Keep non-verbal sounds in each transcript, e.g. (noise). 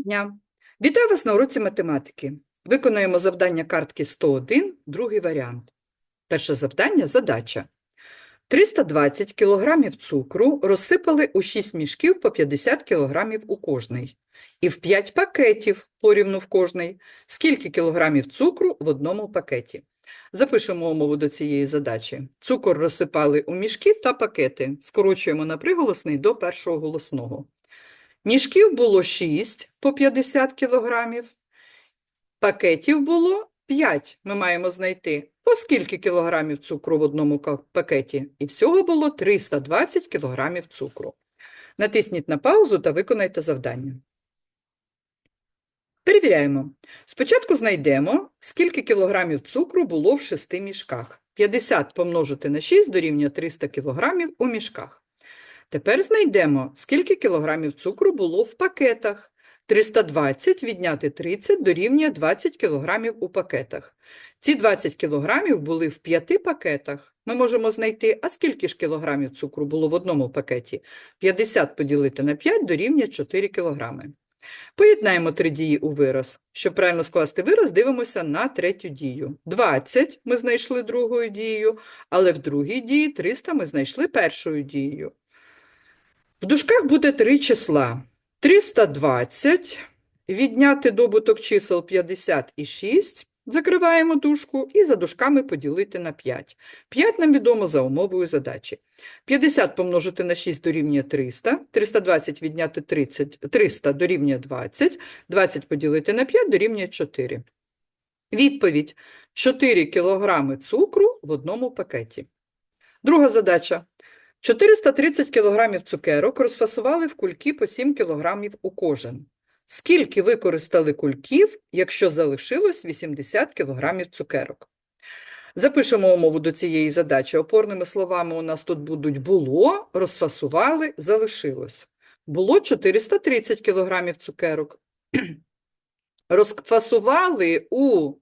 дня! Вітаю вас на уроці математики. Виконуємо завдання картки 101, другий варіант. Перше завдання – задача. 320 кг цукру розсипали у 6 мішків по 50 кг у кожний. І в 5 пакетів порівну в кожний. Скільки кілограмів цукру в одному пакеті? Запишемо умову до цієї задачі. Цукор розсипали у мішки та пакети. Скорочуємо на приголосний до першого голосного. Мішків було 6 по 50 кілограмів, пакетів було 5. Ми маємо знайти, по скільки кілограмів цукру в одному пакеті. І всього було 320 кілограмів цукру. Натисніть на паузу та виконайте завдання. Перевіряємо. Спочатку знайдемо, скільки кілограмів цукру було в шести мішках. 50 помножити на 6 дорівнює 300 кілограмів у мішках. Тепер знайдемо, скільки кілограмів цукру було в пакетах. 320 відняти 30 дорівнює 20 кілограмів у пакетах. Ці 20 кілограмів були в п'яти пакетах. Ми можемо знайти, а скільки ж кілограмів цукру було в одному пакеті? 50 поділити на 5 дорівнює 4 кілограми. Поєднаємо три дії у вираз. Щоб правильно скласти вираз, дивимося на третю дію. 20 ми знайшли другою дією, але в другій дії 300 ми знайшли першою дією. В дужках буде три числа. 320, відняти добуток чисел 50 і 6, закриваємо дужку, і за дужками поділити на 5. 5 нам відомо за умовою задачі. 50 помножити на 6 дорівнює 300, 320 відняти 30, 300 дорівнює 20, 20 поділити на 5 дорівнює 4. Відповідь – 4 кілограми цукру в одному пакеті. Друга задача. 430 кілограмів цукерок розфасували в кульки по 7 кілограмів у кожен. Скільки використали кульків, якщо залишилось 80 кілограмів цукерок? Запишемо умову до цієї задачі. Опорними словами у нас тут будуть було, розфасували, залишилось. Було 430 кілограмів цукерок. (clears throat) Розфасували у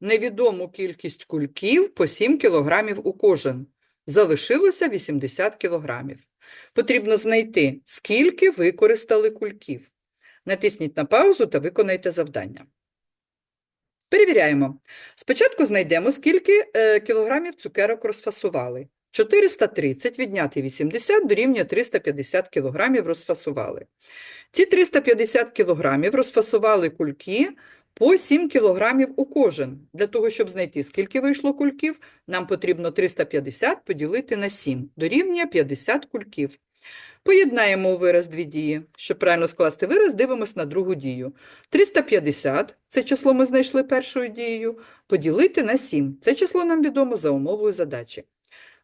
невідому кількість кульків по 7 кілограмів у кожен. Залишилося 80 кілограмів. Потрібно знайти, скільки використали кульків. Натисніть на паузу та виконайте завдання. Перевіряємо. Спочатку знайдемо, скільки е, кілограмів цукерок розфасували. 430 відняти 80 дорівнює 350 кілограмів розфасували. Ці 350 кілограмів розфасували кульки по 7 кілограмів у кожен. Для того, щоб знайти, скільки вийшло кульків, нам потрібно 350 поділити на 7, дорівнює 50 кульків. Поєднаємо у вираз дві дії. Щоб правильно скласти вираз, дивимось на другу дію. 350 – це число ми знайшли першою дією, поділити на 7. Це число нам відомо за умовою задачі.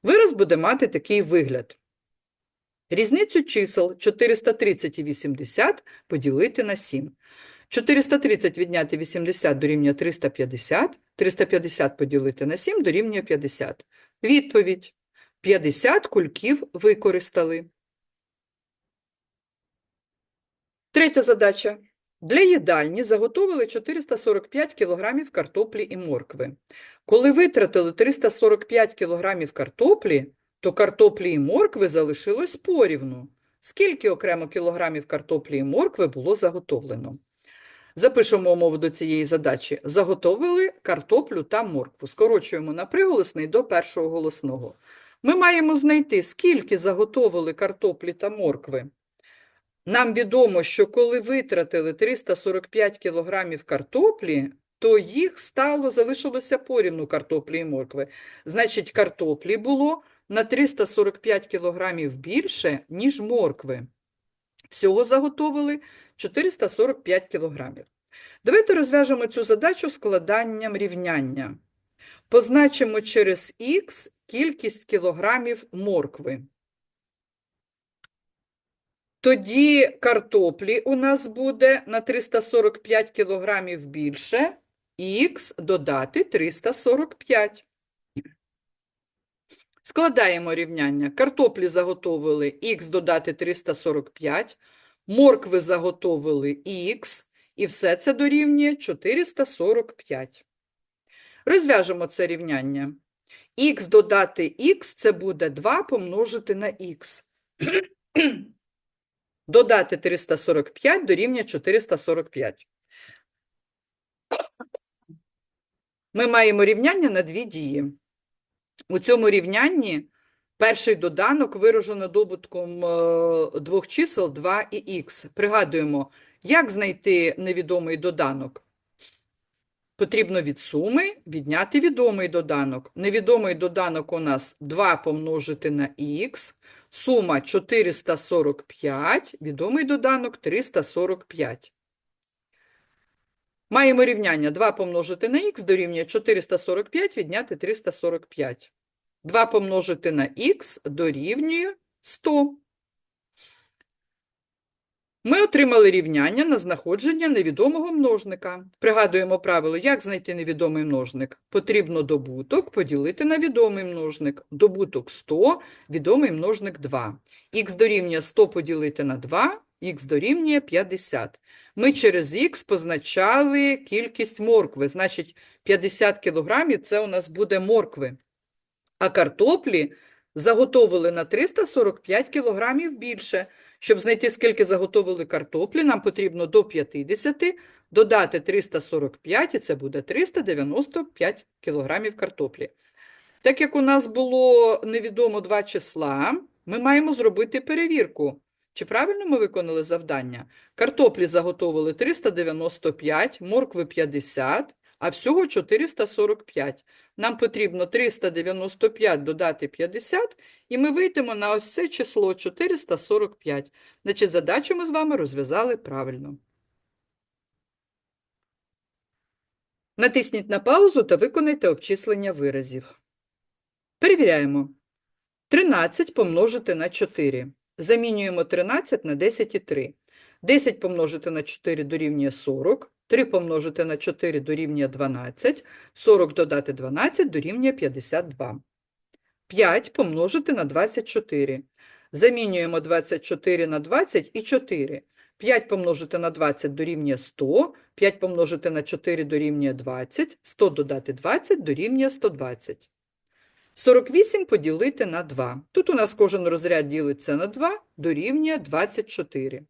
Вираз буде мати такий вигляд. Різницю чисел 430 і 80 поділити на 7. 430 відняти 80 дорівнює 350, 350 поділити на 7 дорівнює 50. Відповідь. 50 кульків використали. Третя задача. Для їдальні заготовили 445 кг картоплі і моркви. Коли витратили 345 кг картоплі, то картоплі і моркви залишилось порівну. Скільки окремо кілограмів картоплі і моркви було заготовлено? Запишемо умову до цієї задачі. Заготовили картоплю та моркву. Скорочуємо на приголосний до першого голосного. Ми маємо знайти, скільки заготовили картоплі та моркви. Нам відомо, що коли витратили 345 кілограмів картоплі, то їх стало, залишилося порівну картоплі і моркви. Значить, картоплі було на 345 кілограмів більше, ніж моркви. Всього заготовили 445 кілограмів. Давайте розв'яжемо цю задачу складанням рівняння. Позначимо через х кількість кілограмів моркви. Тоді картоплі у нас буде на 345 кілограмів більше, х додати 345. Складаємо рівняння. Картоплі заготовили х додати 345, моркви заготовили х, і все це дорівнює 445. Розв'яжемо це рівняння. х додати х – це буде 2 помножити на х. (clears throat) Додати 345 дорівнює 445. Ми маємо рівняння на дві дії. У цьому рівнянні перший доданок виражено добутком е, двох чисел 2 і х. Пригадуємо, як знайти невідомий доданок? Потрібно від суми відняти відомий доданок. Невідомий доданок у нас 2 помножити на х, сума 445, відомий доданок 345. Маємо рівняння 2 помножити на х дорівнює 445 відняти 345. 2 помножити на х дорівнює 100. Ми отримали рівняння на знаходження невідомого множника. Пригадуємо правило, як знайти невідомий множник. Потрібно добуток поділити на відомий множник. Добуток 100, відомий множник 2. Х дорівнює 100 поділити на 2, х дорівнює 50. Ми через х позначали кількість моркви. Значить, 50 кілограмів – це у нас буде моркви. А картоплі заготовили на 345 кілограмів більше. Щоб знайти, скільки заготовили картоплі, нам потрібно до 50 додати 345, і це буде 395 кілограмів картоплі. Так як у нас було невідомо два числа, ми маємо зробити перевірку. Чи правильно ми виконали завдання? Картоплі заготовили 395, моркви 50, а всього 445. Нам потрібно 395 додати 50, і ми вийдемо на ось це число 445. Значить, задачу ми з вами розв'язали правильно. Натисніть на паузу та виконайте обчислення виразів. Перевіряємо. 13 помножити на 4. Замінюємо 13 на 10 і 3. 10 помножити на 4 дорівнює 40. 3 помножити на 4 дорівнює 12. 40 додати 12 дорівнює 52. 5 помножити на 24. Замінюємо 24 на 20 і 4. 5 помножити на 20 дорівнює 100. 5 помножити на 4 дорівнює 20. 100 додати 20 дорівнює 120. 48 поділити на 2. Тут у нас кожен розряд ділиться на 2, дорівнює 24.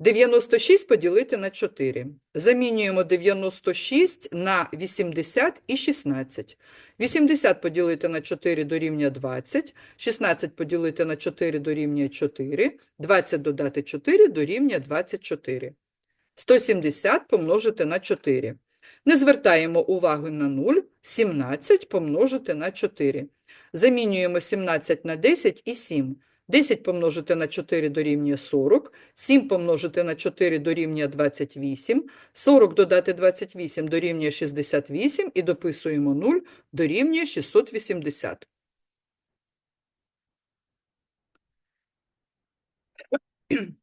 96 поділити на 4. Замінюємо 96 на 80 і 16. 80 поділити на 4 дорівнює 20, 16 поділити на 4 дорівнює 4, 20 додати 4 дорівнює 24. 170 помножити на 4. Не звертаємо увагу на 0, 17 помножити на 4. Замінюємо 17 на 10 і 7. 10 помножити на 4 дорівнює 40, 7 помножити на 4 дорівнює 28, 40 додати 28 дорівнює 68 і дописуємо 0 дорівнює 680.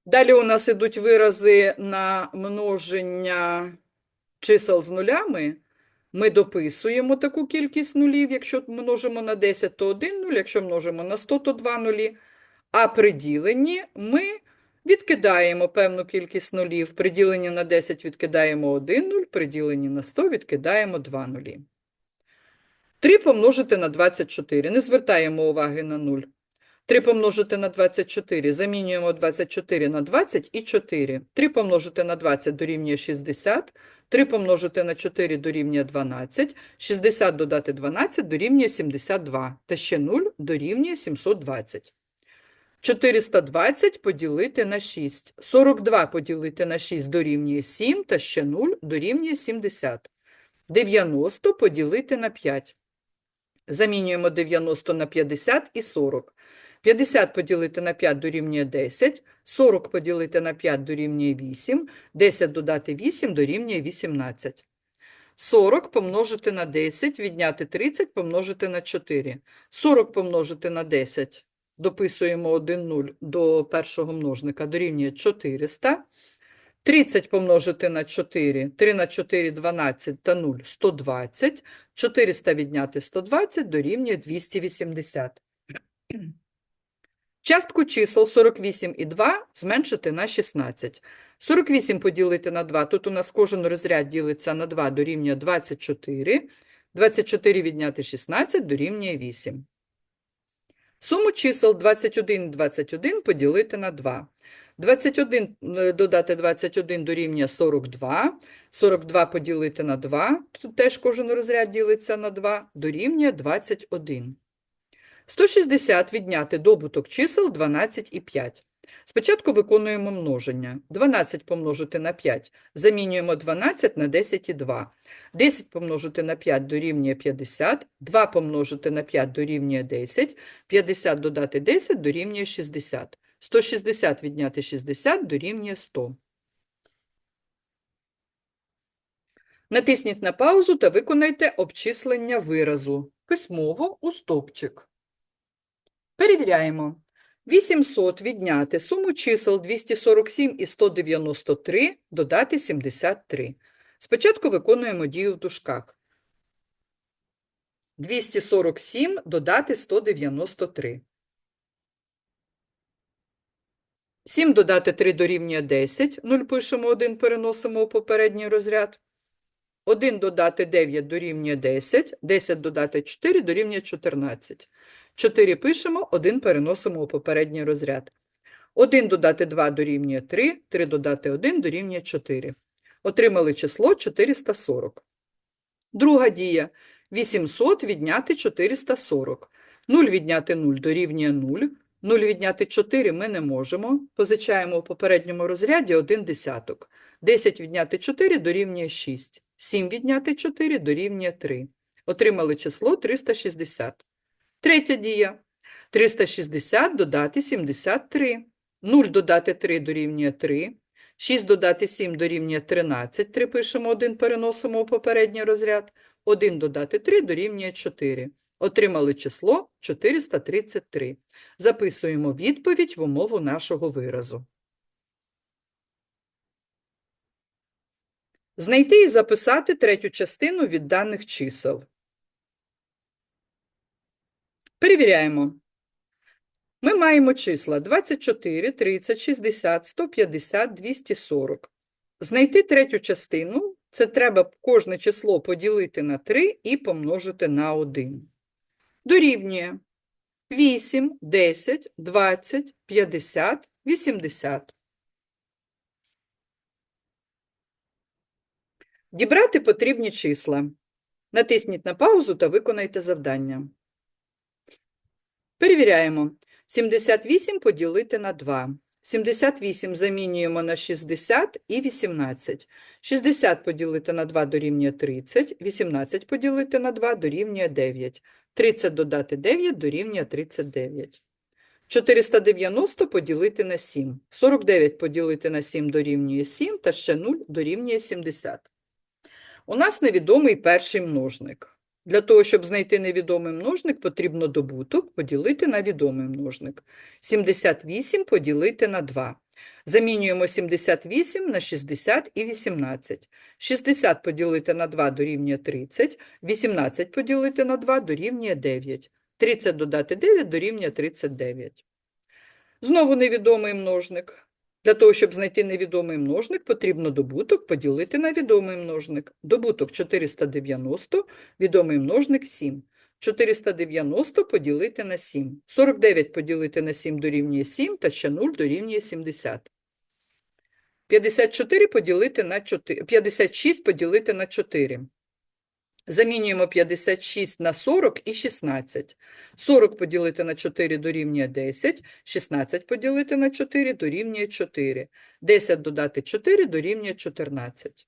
Далі у нас ідуть вирази на множення чисел з нулями. Ми дописуємо таку кількість нулів, якщо множимо на 10, то 1 нуль, якщо множимо на 100, то 2 нулі. А при діленні ми відкидаємо певну кількість нулів. При діленні на 10 відкидаємо 1 нуль, при діленні на 100 відкидаємо 2 нулі. 3 помножити на 24. Не звертаємо уваги на 0. 3 помножити на 24. Замінюємо 24 на 20 і 4. 3 помножити на 20 дорівнює 60. 3 помножити на 4 дорівнює 12. 60 додати 12 дорівнює 72. Та ще 0 дорівнює 720. 420 поділити на 6. 42 поділити на 6 дорівнює 7, та ще 0 дорівнює 70. 90 поділити на 5. Замінюємо 90 на 50 і 40. 50 поділити на 5 дорівнює 10, 40 поділити на 5 дорівнює 8, 10 додати 8 дорівнює 18. 40 помножити на 10, відняти 30 помножити на 4. 40 помножити на 10 дописуємо 1 0 до першого множника, дорівнює 400. 30 помножити на 4, 3 на 4 – 12 та 0 – 120. 400 відняти 120 дорівнює 280. Частку чисел 48 і 2 зменшити на 16. 48 поділити на 2, тут у нас кожен розряд ділиться на 2, дорівнює 24. 24 відняти 16 дорівнює 8. Суму чисел 21 і 21 поділити на 2. 21 е, додати 21 дорівнює 42. 42 поділити на 2, тут теж кожен розряд ділиться на 2, дорівнює 21. 160 відняти добуток чисел 12 і 5. Спочатку виконуємо множення. 12 помножити на 5. Замінюємо 12 на 10 і 2. 10 помножити на 5 дорівнює 50. 2 помножити на 5 дорівнює 10. 50 додати 10 дорівнює 60. 160 відняти 60 дорівнює 100. Натисніть на паузу та виконайте обчислення виразу. Письмово у стовпчик. Перевіряємо. 800 відняти суму чисел 247 і 193, додати 73. Спочатку виконуємо дію в дужках. 247 додати 193. 7 додати 3 дорівнює 10. 0 пишемо 1, переносимо у попередній розряд. 1 додати 9 дорівнює 10. 10 додати 4 дорівнює 14. 4 пишемо, 1 переносимо у попередній розряд. 1 додати 2 дорівнює 3, 3 додати 1 дорівнює 4. Отримали число 440. Друга дія. 800 відняти 440. 0 відняти 0 дорівнює 0. 0 відняти 4 ми не можемо. Позичаємо у попередньому розряді 1 десяток. 10 відняти 4 дорівнює 6. 7 відняти 4 дорівнює 3. Отримали число 360. Третя дія. 360 додати 73. 0 додати 3 дорівнює 3. 6 додати 7 дорівнює 13. 3 пишемо 1, переносимо у попередній розряд. 1 додати 3 дорівнює 4. Отримали число 433. Записуємо відповідь в умову нашого виразу. Знайти і записати третю частину від даних чисел. Перевіряємо. Ми маємо числа 24, 30, 60, 150, 240. Знайти третю частину – це треба кожне число поділити на 3 і помножити на 1. Дорівнює 8, 10, 20, 50, 80. Дібрати потрібні числа. Натисніть на паузу та виконайте завдання. Перевіряємо. 78 поділити на 2. 78 замінюємо на 60 і 18. 60 поділити на 2 дорівнює 30. 18 поділити на 2 дорівнює 9. 30 додати 9 дорівнює 39. 490 поділити на 7. 49 поділити на 7 дорівнює 7 та ще 0 дорівнює 70. У нас невідомий перший множник. Для того, щоб знайти невідомий множник, потрібно добуток поділити на відомий множник. 78 поділити на 2. Замінюємо 78 на 60 і 18. 60 поділити на 2 дорівнює 30, 18 поділити на 2 дорівнює 9. 30 додати 9 дорівнює 39. Знову невідомий множник. Для того, щоб знайти невідомий множник, потрібно добуток поділити на відомий множник. Добуток 490, відомий множник 7. 490 поділити на 7. 49 поділити на 7 дорівнює 7 та ще 0 дорівнює 70. 54 поділити на 4, 56 поділити на 4. Замінюємо 56 на 40 і 16. 40 поділити на 4 дорівнює 10, 16 поділити на 4 дорівнює 4. 10 додати 4 дорівнює 14.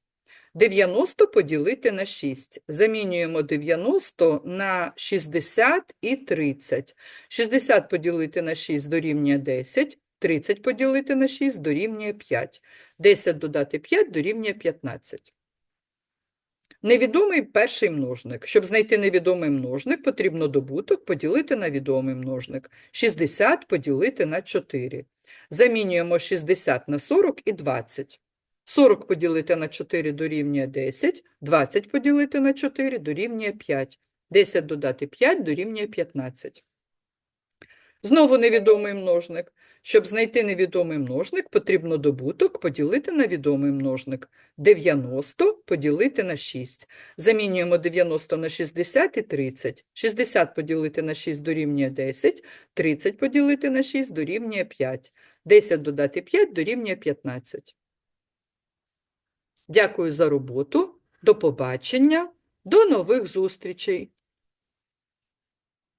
90 поділити на 6. Замінюємо 90 на 60 і 30. 60 поділити на 6 дорівнює 10, 30 поділити на 6 дорівнює 5. 10 додати 5 дорівнює 15. Невідомий перший множник. Щоб знайти невідомий множник, потрібно добуток поділити на відомий множник. 60 поділити на 4. Замінюємо 60 на 40 і 20. 40 поділити на 4 дорівнює 10, 20 поділити на 4 дорівнює 5. 10 додати 5 дорівнює 15. Знову невідомий множник. Щоб знайти невідомий множник, потрібно добуток поділити на відомий множник. 90 поділити на 6. Замінюємо 90 на 60 і 30. 60 поділити на 6 дорівнює 10, 30 поділити на 6 дорівнює 5. 10 додати 5 дорівнює 15. Дякую за роботу. До побачення. До нових зустрічей.